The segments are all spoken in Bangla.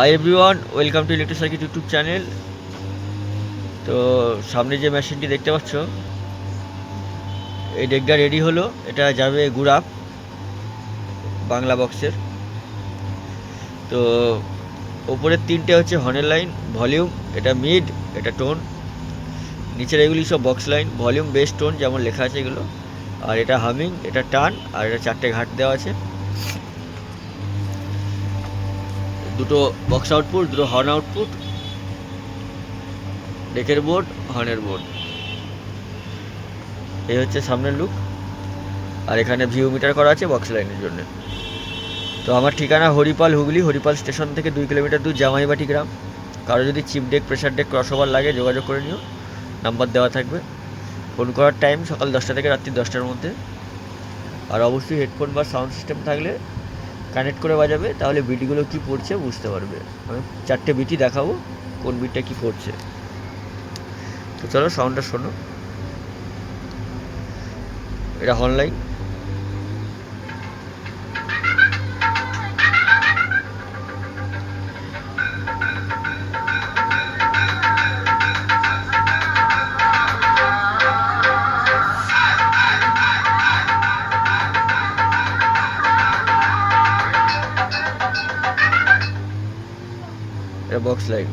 Hi everyone welcome to electric circuit YouTube channel তো সামনে যে মেশিনটি দেখতে পাচ্ছ, এই ডেকটা রেডি হলো। এটা যাবে গুড়াপ বাংলা বক্সের তো ওপরের তিনটে হচ্ছে হর্নের লাইন ভলিউম এটা মিড এটা টোন নিচের এগুলি সব box line volume bass tone যেমন লেখা আছে এগুলো। আর এটা হামিং এটা টান আর এটা চারটে ঘাট দেওয়া আছে। দুটো বক্স আউটপুট দুটো হর্ন আউটপুট ডেকের বোর্ড হর্নের বোর্ড এই হচ্ছে সামনের লুক আর এখানে ভিউ মিটার করা আছে বক্স লাইনের জন্য। তো আমার ঠিকানা হরিপাল হুগলি, হরিপাল স্টেশন থেকে দুই কিলোমিটার দূর জামাইবাটি গ্রাম। কারও যদি chip deck pressure deck crossover লাগে, যোগাযোগ করে নিও। নাম্বার দেওয়া থাকবে। ফোন করার টাইম সকাল দশটা থেকে রাত্রি দশটার মধ্যে। আর অবশ্যই হেডফোন বা সাউন্ড সিস্টেম থাকলে কানেক্ট করে বাজাবে, তাহলে বিটগুলো কী পড়ছে বুঝতে পারবে। আমি চারটে বিটি দেখাবো, কোন বিটটা কী পড়ছে। তো চলো সাউন্ডটা শোনো। এটা অনলাইন এটা বক্স লাইন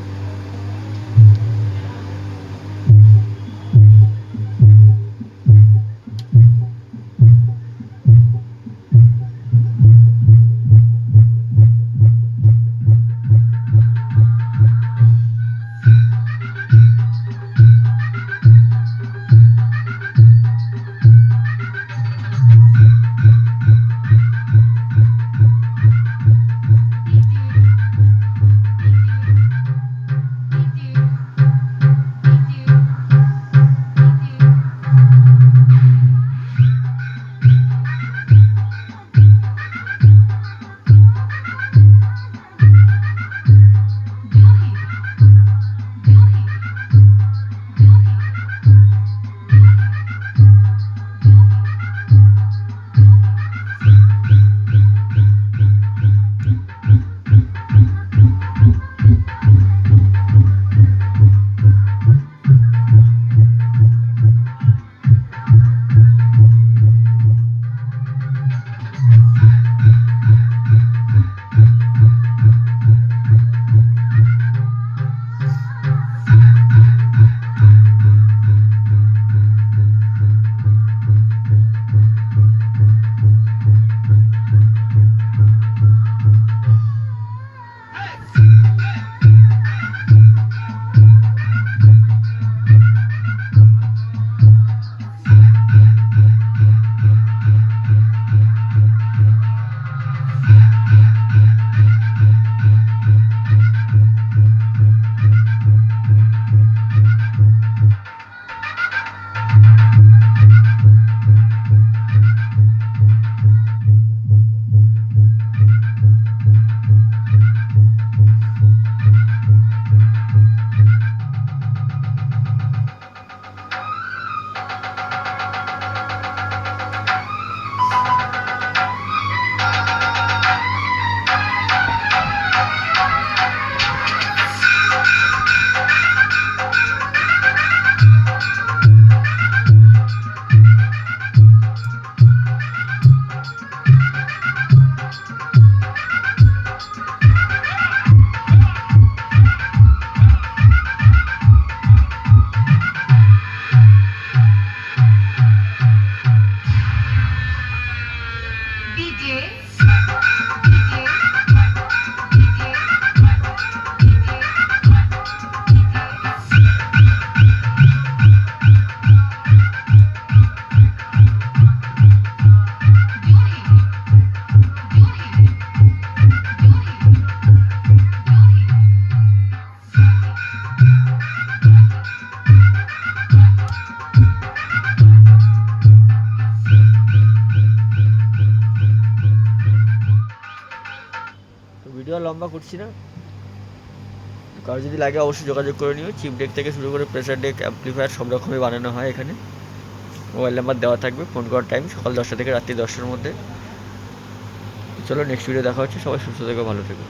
ভিডিও লম্বা করছি না। কারও যদি লাগে অবশ্যই যোগাযোগ করে নিও। চিপ ডেক থেকে শুরু করে প্রেসার ডেক অ্যাম্পলিফায়ার সব রকমই বানানো হয় এখানে। মোবাইল নাম্বার দেওয়া থাকবে ফোন করার টাইম সকাল দশটা থেকে রাত্রি দশটার মধ্যে। চলো নেক্সট ভিডিও দেখা হচ্ছে। সবাই সুস্থ থেকো, ভালো থেকো।